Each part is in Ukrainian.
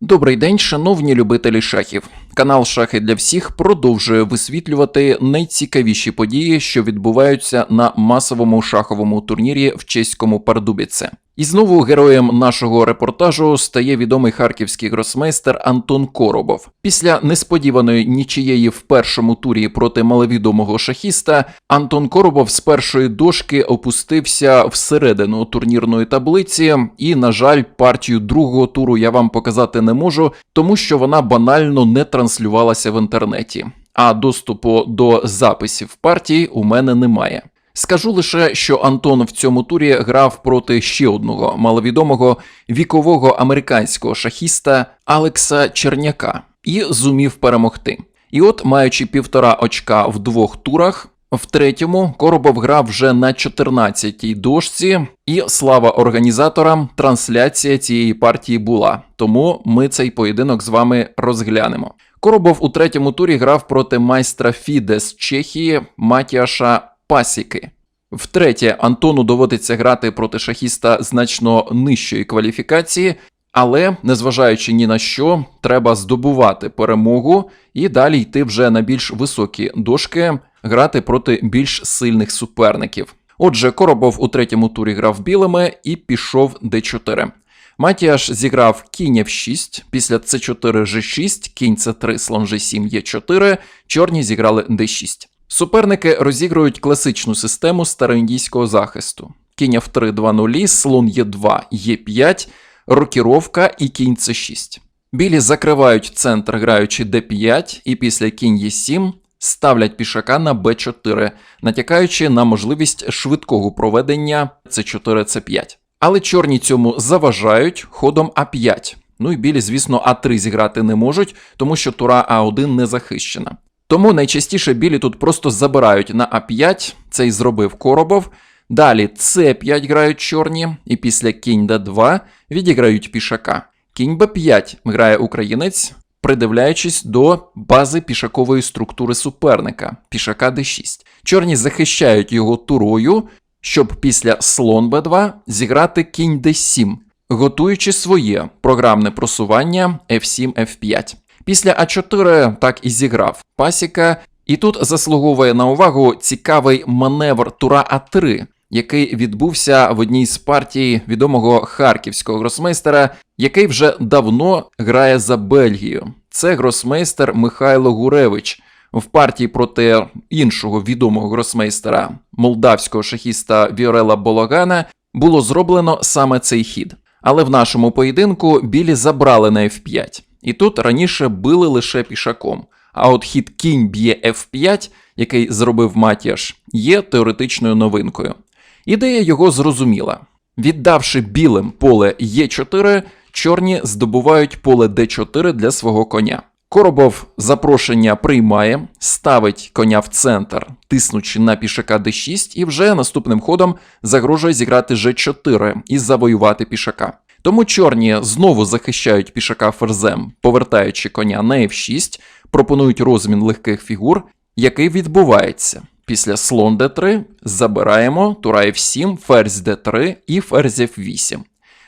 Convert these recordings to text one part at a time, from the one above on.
Добрий день, шановні любителі шахів. Канал Шахи для всіх продовжує висвітлювати найцікавіші події, що відбуваються на масовому шаховому турнірі в чеському Пардубіце. І знову героєм нашого репортажу стає відомий харківський гросмейстер Антон Коробов. Після несподіваної нічиєї в першому турі проти маловідомого шахіста Антон Коробов з першої дошки опустився всередину турнірної таблиці, і, на жаль, партію другого туру я вам показати не можу, тому що вона банально не транслювалася в інтернеті. А доступу до записів партії у мене немає. Скажу лише, що Антон в цьому турі грав проти ще одного маловідомого вікового американського шахіста Алекса Черняка і зумів перемогти. І от, маючи півтора очка в двох турах, в третьому Коробов грав вже на 14-й дошці, і слава організаторам, трансляція цієї партії була. Тому ми цей поєдинок з вами розглянемо. Коробов у третьому турі грав проти майстра Фіде з Чехії Матіаша Пасіки. Втретє, Антону доводиться грати проти шахіста значно нижчої кваліфікації, але, незважаючи ні на що, треба здобувати перемогу і далі йти вже на більш високі дошки, грати проти більш сильних суперників. Отже, Коробов у третьому турі грав білими і пішов d4. Матіаш зіграв кінь f6, після c4 g6, кінь c3, слон g7, e4, чорні зіграли d6. Суперники розігрують класичну систему староіндійського захисту. Кінь f3 2 0 слон e2, e5, рокіровка і кінь c6. Білі закривають центр, граючи d5, і після кінь e7 ставлять пішака на b4, натякаючи на можливість швидкого проведення c4 c5. Але чорні цьому заважають ходом а5. Ну і білі, звісно, а3 зіграти не можуть, тому що тура а1 не захищена. Тому найчастіше білі тут просто забирають на А5, це і зробив Коробов. Далі С5 грають чорні, і після кінь Д2 відіграють пішака. Кінь Б5 грає українець, придивляючись до бази пішакової структури суперника, пішака Д6. Чорні захищають його турою, щоб після слон Б2 зіграти кінь Д7, готуючи своє програмне просування F7 F5. Після А4 так і зіграв пасіка, і тут заслуговує на увагу цікавий маневр тура А3, який відбувся в одній з партій відомого харківського гросмейстера, який вже давно грає за Бельгію. Це гросмейстер Михайло Гуревич. В партії проти іншого відомого гросмейстера молдавського шахіста Віорела Бологана було зроблено саме цей хід. Але в нашому поєдинку білі забрали на F5. І тут раніше били лише пішаком. А от хід кінь б'є F5, який зробив Матіаш, є теоретичною новинкою. Ідея його зрозуміла. Віддавши білим поле Е4, чорні здобувають поле Д4 для свого коня. Коробов запрошення приймає, ставить коня в центр, тиснучи на пішака d6, і вже наступним ходом загрожує зіграти G4 і завоювати пішака. Тому чорні знову захищають пішака ферзем, повертаючи коня на f6, пропонують розмін легких фігур, який відбувається. Після слон d3 забираємо тура f7, ферзь d3 і ферзь f8.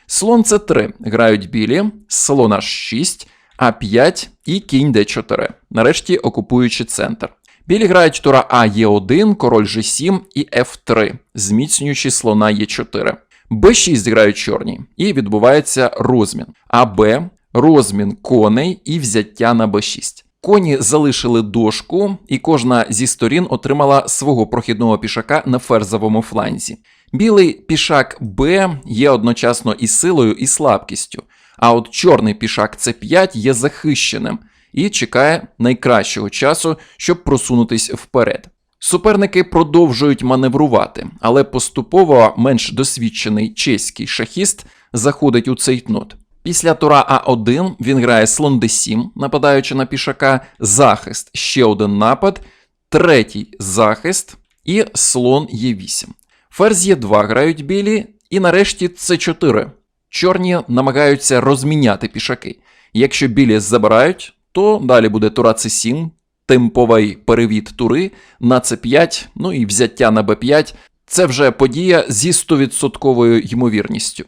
Слон c3 грають білі, слон h6, а5 і кінь d4, нарешті окупуючи центр. Білі грають тура А Е1, король G7 і F3, зміцнюючи слона Е4. Б6 грають чорні, і відбувається розмін. А Б розмін коней і взяття на Б6. Коні залишили дошку, і кожна зі сторін отримала свого прохідного пішака на ферзовому фланзі. Білий пішак Б є одночасно і силою, і слабкістю. А от чорний пішак С5 є захищеним і чекає найкращого часу, щоб просунутись вперед. Суперники продовжують маневрувати, але поступово менш досвідчений чеський шахіст заходить у цейтнот. Після тура А1 він грає слон d7, нападаючи на пішака, захист, ще один напад, третій захист і слон Е8. Ферзь Е2 грають білі, і нарешті С4. Чорні намагаються розміняти пішаки. Якщо білі забирають, то далі буде тура С7, темповий перевід тури на С5, ну і взяття на Б5. Це вже подія зі 100% ймовірністю.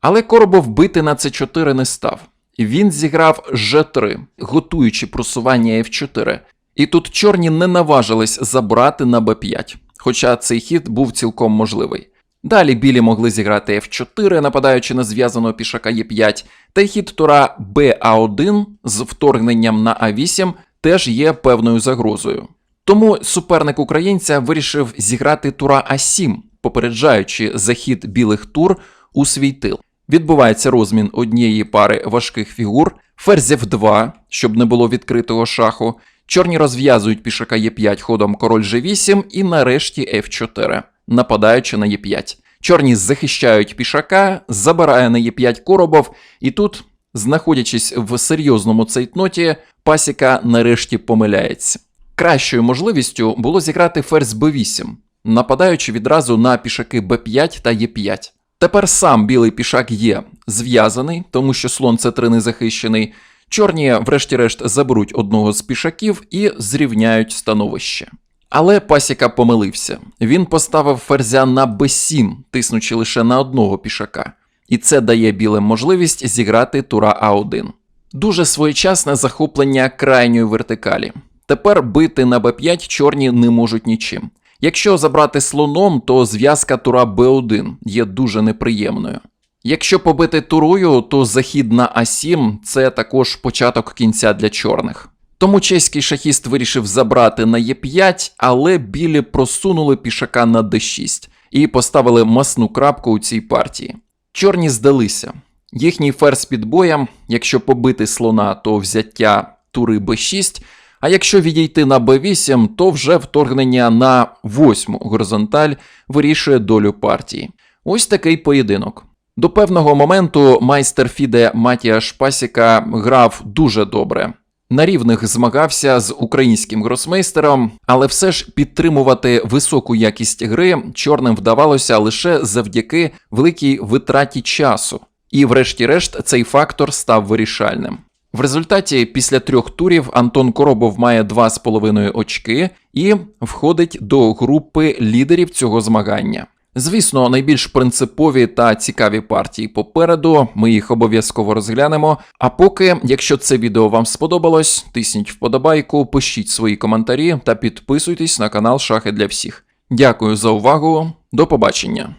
Але Коробов бити на С4 не став. Він зіграв G3, готуючи просування F4. І тут чорні не наважились забрати на b5, хоча цей хід був цілком можливий. Далі білі могли зіграти F4, нападаючи на зв'язаного пішака Е5, та й хід тура BA1 з вторгненням на А8 теж є певною загрозою. Тому суперник українця вирішив зіграти тура А7, попереджаючи захід білих тур у свій тил. Відбувається розмін однієї пари важких фігур, ферзь F2, щоб не було відкритого шаху. Чорні розв'язують пішака Е5 ходом король G8 і нарешті F4, нападаючи на Е5. Чорні захищають пішака, забирає на Е5 коробов, і тут, знаходячись в серйозному цейтноті, пасіка нарешті помиляється. Кращою можливістю було зіграти ферзь b8, нападаючи відразу на пішаки b5 та e5. Тепер сам білий пішак є зв'язаний, тому що слон c3 не захищений. Чорні, врешті-решт, заберуть одного з пішаків і зрівняють становище. Але пасіка помилився. Він поставив ферзя на b7, тиснучи лише на одного пішака. І це дає білим можливість зіграти тура А1. Дуже своєчасне захоплення крайньої вертикалі. Тепер бити на b5 чорні не можуть нічим. Якщо забрати слоном, то зв'язка тура b1 є дуже неприємною. Якщо побити турою, то захід на А7 це також початок кінця для чорних. Тому чеський шахіст вирішив забрати на Е5, але білі просунули пішака на d6 і поставили масну крапку у цій партії. Чорні здалися. Їхній ферзь під боєм, якщо побити слона, то взяття тури b6, а якщо відійти на b8, то вже вторгнення на восьму горизонталь вирішує долю партії. Ось такий поєдинок. До певного моменту майстер Фіде Матіаш Пасіка грав дуже добре. На рівних змагався з українським гросмейстером, але все ж підтримувати високу якість гри чорним вдавалося лише завдяки великій витраті часу. І, врешті-решт, цей фактор став вирішальним. В результаті, після трьох турів, Антон Коробов має 2,5 очки і входить до групи лідерів цього змагання. Звісно, найбільш принципові та цікаві партії попереду. Ми їх обов'язково розглянемо. А поки, якщо це відео вам сподобалось, тисніть вподобайку, пишіть свої коментарі та підписуйтесь на канал Шахи для всіх. Дякую за увагу, до побачення.